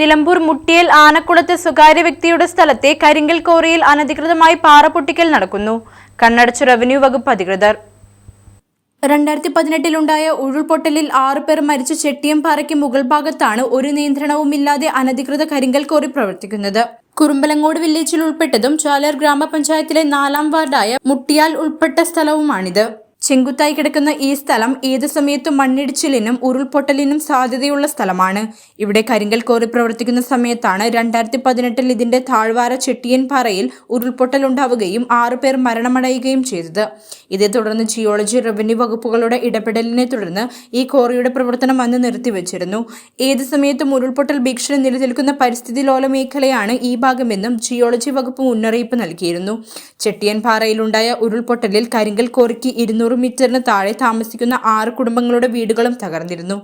Nilambur Muttiyal ആനക്കുളത്ത് സ്വകാര്യ വ്യക്തിയുടെ സ്ഥലത്തെ കരിങ്കൽ കോറിയിൽ അനധികൃതമായി പാറ നടക്കുന്നു. കണ്ണടച്ചു റവന്യൂ വകുപ്പ് അധികൃതർ. രണ്ടായിരത്തി പതിനെട്ടിലുണ്ടായ ഉരുൾപൊട്ടലിൽ ആറു പേർ മരിച്ച. ചെട്ടിയംപാറയ്ക്ക് മുകൾ ഭാഗത്താണ് ഒരു നിയന്ത്രണവുമില്ലാതെ അനധികൃത കരിങ്കൽ കോറി പ്രവർത്തിക്കുന്നത്. കുറുമ്പലങ്ങോട് വില്ലേജിൽ ഉൾപ്പെട്ടതും ചാലർ ഗ്രാമപഞ്ചായത്തിലെ നാലാം വാർഡായ മുട്ടിയാൽ ഉൾപ്പെട്ട സ്ഥലവുമാണിത്. ചെങ്കുത്തായി കിടക്കുന്ന ഈ സ്ഥലം ഏതു സമയത്തും മണ്ണിടിച്ചിലിനും ഉരുൾപൊട്ടലിനും സാധ്യതയുള്ള സ്ഥലമാണ്. ഇവിടെ കരിങ്കൽ കോറി പ്രവർത്തിക്കുന്ന സമയത്താണ് രണ്ടായിരത്തി പതിനെട്ടിൽ ഇതിന്റെ താഴ്വാര ചെട്ടിയൻപാറയിൽ ഉരുൾപൊട്ടൽ ഉണ്ടാവുകയും ആറുപേർ മരണമടയുകയും ചെയ്തത്. ഇതേ തുടർന്ന് ജിയോളജി റവന്യൂ വകുപ്പുകളുടെ ഇടപെടലിനെ തുടർന്ന് ഈ കോറിയുടെ പ്രവർത്തനം അന്ന് നിർത്തിവച്ചിരുന്നു. ഏത് സമയത്തും ഉരുൾപൊട്ടൽ ഭീഷണി നിലനിൽക്കുന്ന പരിസ്ഥിതി ലോല മേഖലയാണ് ഈ ഭാഗമെന്നും ജിയോളജി വകുപ്പ് മുന്നറിയിപ്പ് നൽകിയിരുന്നു. ചെട്ടിയൻ പാറയിലുണ്ടായ ഉരുൾപൊട്ടലിൽ കരിങ്കൽ കോറിക്ക് ഇരുന്നൂറ് മീറ്ററിന് താഴെ താമസിക്കുന്ന ആറ് കുടുംബങ്ങളുടെ വീടുകളും തകർന്നിരുന്നു.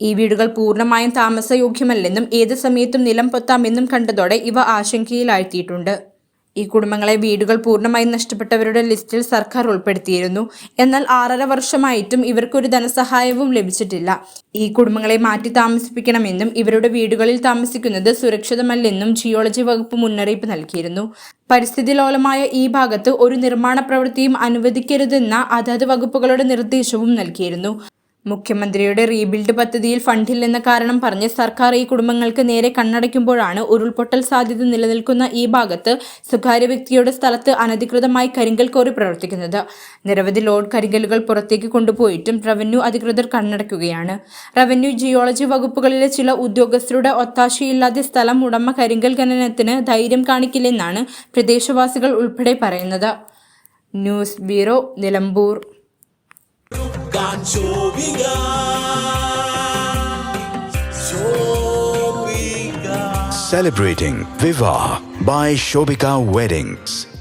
ഈ വീടുകൾ പൂർണമായും താമസയോഗ്യമല്ലെന്നും ഏത് സമയത്തും നിലം പൊത്താമെന്നും കണ്ടതോടെ ഇവ ആശങ്കയിലാഴ്ത്തിയിട്ടുണ്ട്. ഈ കുടുംബങ്ങളെ വീടുകൾ പൂർണമായും നഷ്ടപ്പെട്ടവരുടെ ലിസ്റ്റിൽ സർക്കാർ ഉൾപ്പെടുത്തിയിരുന്നു. എന്നാൽ ആറര വർഷമായിട്ടും ഇവർക്കൊരു ധനസഹായവും ലഭിച്ചിട്ടില്ല. ഈ കുടുംബങ്ങളെ മാറ്റി താമസിപ്പിക്കണമെന്നും ഇവരുടെ വീടുകളിൽ താമസിക്കുന്നത് സുരക്ഷിതമല്ലെന്നും ജിയോളജി വകുപ്പ് മുന്നറിയിപ്പ് നൽകിയിരുന്നു. പരിസ്ഥിതി ലോലമായ ഈ ഭാഗത്ത് ഒരു നിർമ്മാണ പ്രവൃത്തിയും അനുവദിക്കരുതെന്ന അതത് വകുപ്പുകളുടെ നിർദ്ദേശവും നൽകിയിരുന്നു. മുഖ്യമന്ത്രിയുടെ റീബിൽഡ് പദ്ധതിയിൽ ഫണ്ടില്ലെന്ന കാരണം പറഞ്ഞ് സർക്കാർ ഈ കുടുംബങ്ങൾക്ക് നേരെ കണ്ണടയ്ക്കുമ്പോഴാണ് ഉരുൾപൊട്ടൽ സാധ്യത നിലനിൽക്കുന്ന ഈ ഭാഗത്ത് സ്വകാര്യ വ്യക്തിയുടെ സ്ഥലത്ത് അനധികൃതമായി കരിങ്കൽ കോറി പ്രവർത്തിക്കുന്നത്. നിരവധി ലോഡ് കരിങ്കലുകൾ പുറത്തേക്ക് കൊണ്ടുപോയിട്ടും റവന്യൂ അധികൃതർ കണ്ണടയ്ക്കുകയാണ്. റവന്യൂ ജിയോളജി വകുപ്പുകളിലെ ചില ഉദ്യോഗസ്ഥരുടെ ഒത്താശയില്ലാതെ സ്ഥലം ഉടമ കരിങ്കൽ ഖനനത്തിന് ധൈര്യം കാണിക്കില്ലെന്നാണ് പ്രദേശവാസികൾ ഉൾപ്പെടെ പറയുന്നത്. News bureau Nilambur. Celebrating Viva by Shobika Weddings.